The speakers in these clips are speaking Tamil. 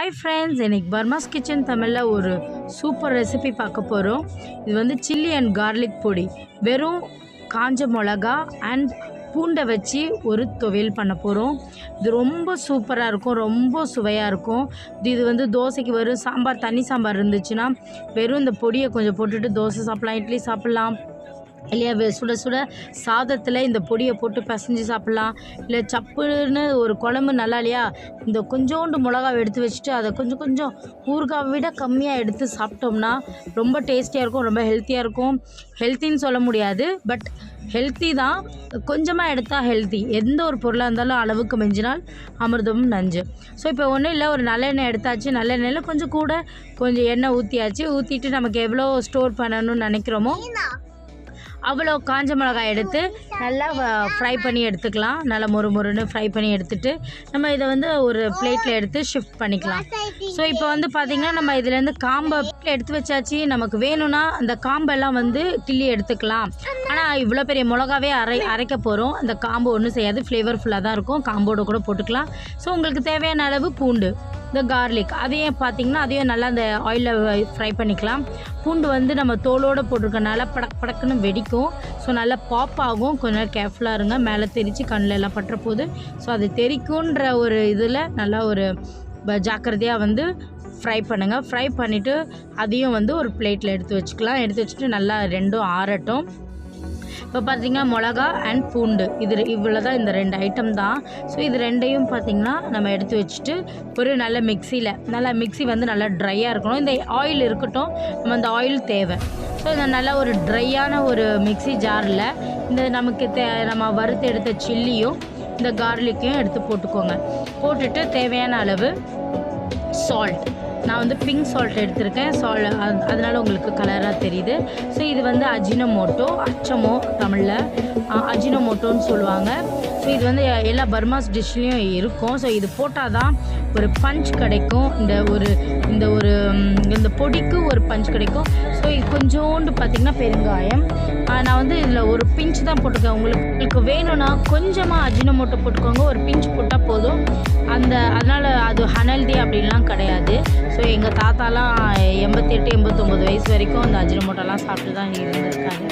ஹாய் ஃப்ரெண்ட்ஸ் இன்றைக்கி பர்மாஸ் கிச்சன் தமிழில் ஒரு சூப்பர் ரெசிபி பார்க்க போகிறோம் இது வந்து சில்லி அண்ட் கார்லிக் பொடி. வெறும் காஞ்ச மிளகா அண்ட் பூண்டை வச்சு ஒரு துவையல் பண்ண போகிறோம் இது ரொம்ப சூப்பராக இருக்கும் ரொம்ப சுவையாக இருக்கும். இது இது வந்து தோசைக்கு வரும் சாம்பார் தண்ணி சாம்பார் இருந்துச்சுன்னா வெறும் இந்த பொடியை கொஞ்சம் போட்டுட்டு தோசை சாப்பிட்லாம் இட்லி சாப்பிட்லாம். இல்லையா சுட சுட சாதத்தில் இந்த பொடியை போட்டு பிசைஞ்சு சாப்பிட்லாம். இல்லை சப்புன்னு ஒரு குழம்பு நல்லா இல்லையா இந்த கொஞ்சோண்டு மிளகாவை எடுத்து வச்சுட்டு அதை கொஞ்சம் கொஞ்சம் ஊறுகாவை விட கம்மியாக எடுத்து சாப்பிட்டோம்னா ரொம்ப டேஸ்டியாக இருக்கும் ரொம்ப ஹெல்த்தியாக இருக்கும். ஹெல்த்தின்னு சொல்ல முடியாது பட் ஹெல்த்தி தான். கொஞ்சமாக எடுத்தால் ஹெல்த்தி எந்த ஒரு பொருளாக இருந்தாலும் அளவுக்கு மிஞ்சினால் அமிர்தமும் நஞ்சு. ஸோ இப்போ ஒன்றும் இல்லை ஒரு நல்லெண்ணெய் எடுத்தாச்சு நல்லெண்ணெயில் கொஞ்சம் கூட கொஞ்சம் எண்ணெய் ஊற்றியாச்சு ஊற்றிட்டு நமக்கு எவ்வளோ ஸ்டோர் பண்ணணும்னு நினைக்கிறோமோ அவ்வளோ காஞ்ச மிளகாய் எடுத்து நல்லா ஃப்ரை பண்ணி எடுத்துக்கலாம். நல்லா மொறு மொறுன்னு ஃப்ரை பண்ணி எடுத்துட்டு நம்ம இதை வந்து ஒரு பிளேட்டில் எடுத்து ஷிஃப்ட் பண்ணிக்கலாம். ஸோ இப்போ வந்து பார்த்திங்கன்னா நம்ம இதுலேருந்து காம்பை எடுத்து வச்சாச்சு. நமக்கு வேணும்னா அந்த காம்பெல்லாம் வந்து கிள்ளி எடுத்துக்கலாம். ஆனால் இவ்வளோ பெரிய மிளகாவே அரை அரைக்க போகிறோம் அந்த காம்பு ஒன்றும் செய்யாது. ஃப்ளேவர்ஃபுல்லாக தான் இருக்கும். காம்போடு கூட போட்டுக்கலாம். ஸோ உங்களுக்கு தேவையான அளவு பூண்டு இந்த கார்லிக் அதையும் பார்த்தீங்கன்னா அதையும் நல்லா அந்த ஆயிலில் ஃப்ரை பண்ணிக்கலாம். பூண்டு வந்து நம்ம தோலோடு போட்டிருக்கனால படக் படக்குன்னு வெடிக்கும். ஸோ நல்லா பாப் ஆகும். கொஞ்ச நேரம் கேர்ஃபுல்லாக இருங்க. மேலே தெரித்து கண்ணில் எல்லாம் பட்டுற போது. ஸோ அது தெரிக்குன்ற ஒரு இதில் நல்லா ஒரு ப- ஜாக்கிரதையாக வந்து ஃப்ரை பண்ணுங்கள் ஃப்ரை பண்ணிவிட்டு அதையும் வந்து ஒரு பிளேட்டில் எடுத்து வச்சுக்கலாம். எடுத்து வச்சுட்டு நல்லா ரெண்டும் ஆறட்டும். இப்போ பார்த்தீங்கன்னா மிளகா அண்ட் பூண்டு. இது இவ்வளோ தான் இந்த ரெண்டு ஐட்டம் தான். ஸோ இது ரெண்டையும் பார்த்தீங்கன்னா நம்ம எடுத்து வச்சுட்டு ஒரு நல்ல மிக்சியில் நல்லா மிக்ஸி வந்து நல்லா ட்ரையாக இருக்கணும். இந்த ஆயில் இருக்கட்டும் நம்ம அந்த ஆயில் தேவை. ஸோ இந்த நல்ல ஒரு ட்ரையான ஒரு மிக்ஸி ஜாரில் இந்த நமக்கு தே நம்ம வறுத்து எடுத்த சில்லியும் இந்த கார்லிக்கையும் எடுத்து போட்டுக்கோங்க. போட்டுட்டு தேவையான அளவு சால்ட் நான் வந்து பிங்க் சால்ட் எடுத்திருக்கேன். சால் அதனால் உங்களுக்கு கலராக தெரியுது. ஸோ இது வந்து அஜினமோட்டோ அச்சமோ தமிழில். அஜினமோட்டோன்னு சொல்லுவாங்க. ஸோ இது வந்து எல்லா பர்மாஸ் டிஷ்லேயும் இருக்கும். ஸோ இது போட்டால் தான் ஒரு பஞ்ச் கிடைக்கும். இந்த ஒரு இந்த ஒரு இந்த பொடிக்கு ஒரு பஞ்ச் கிடைக்கும். ஸோ இது கொஞ்சோண்டு பார்த்திங்கன்னா பெருங்காயம். நான் வந்து இதில் ஒரு பிஞ்ச் தான் போட்டிருக்கேன். உங்களுக்கு உங்களுக்கு வேணும்னா கொஞ்சமாக அஜினமோட்டோ போட்டுக்கோங்க. ஒரு பிஞ்ச் போட்டால் போதும். அந்த அதனால் அது அனல்தி அப்படின்லாம் கிடையாது. ஸோ எங்கள் தாத்தாலாம் எண்பத்தெட்டு எண்பத்தொம்போது வயசு வரைக்கும் அந்த அஜினமோட்டோலாம் சாப்பிட்டு தான் இருந்திருக்காங்க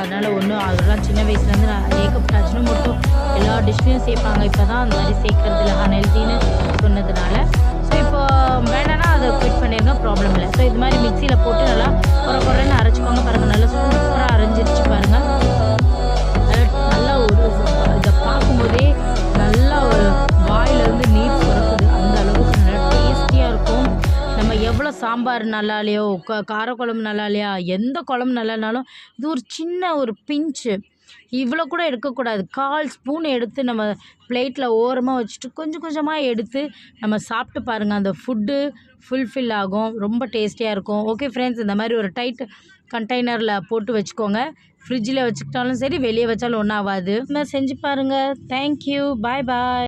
அதனால் ஒன்றும் அதெல்லாம் சின்ன வயசுலேருந்து நான் ஏகப்பட்ட அஜினமோட்டோ எல்லா டிஷ்லையும் சேர்ப்பாங்க. இப்போ தான் அந்த மாதிரி சேர்க்கறதில்ல அனல்தின்னு சொன்னதுனால. ஸோ இப்போ வேணான்னா அதை குவிட் பண்ணியிருந்தோம் ப்ராப்ளம் இல்லை. ஸோ இது மாதிரி மிக்சியில் போட்டு நல்லா குறை குறைன்னு அரைச்சிக்கோங்க பாருங்கள் எவ்வளோ சாம்பார் நல்லா இல்லையோ க காரக்குழம்பு நல்லா இல்லையா எந்த குழம்பு நல்லானாலும் இது ஒரு சின்ன ஒரு பிஞ்சு. இவ்வளோ கூட எடுக்கக்கூடாது. கால் ஸ்பூன் எடுத்து நம்ம பிளேட்டில் ஓரமாக வச்சுட்டு கொஞ்சம் கொஞ்சமாக எடுத்து நம்ம சாப்பிட்டு பாருங்கள் அந்த ஃபுட்டு ஃபுல்ஃபில் ஆகும். ரொம்ப டேஸ்டியாக இருக்கும். ஓகே ஃப்ரெண்ட்ஸ் இந்த மாதிரி ஒரு டைட் கண்டெய்னரில் போட்டு வச்சுக்கோங்க. ஃப்ரிட்ஜில் வச்சுக்கிட்டாலும் சரி வெளியே வச்சாலும் ஒன்றும் ஆகாது. இந்த மாதிரி செஞ்சு பாருங்கள் தேங்க்யூ பாய் பாய்.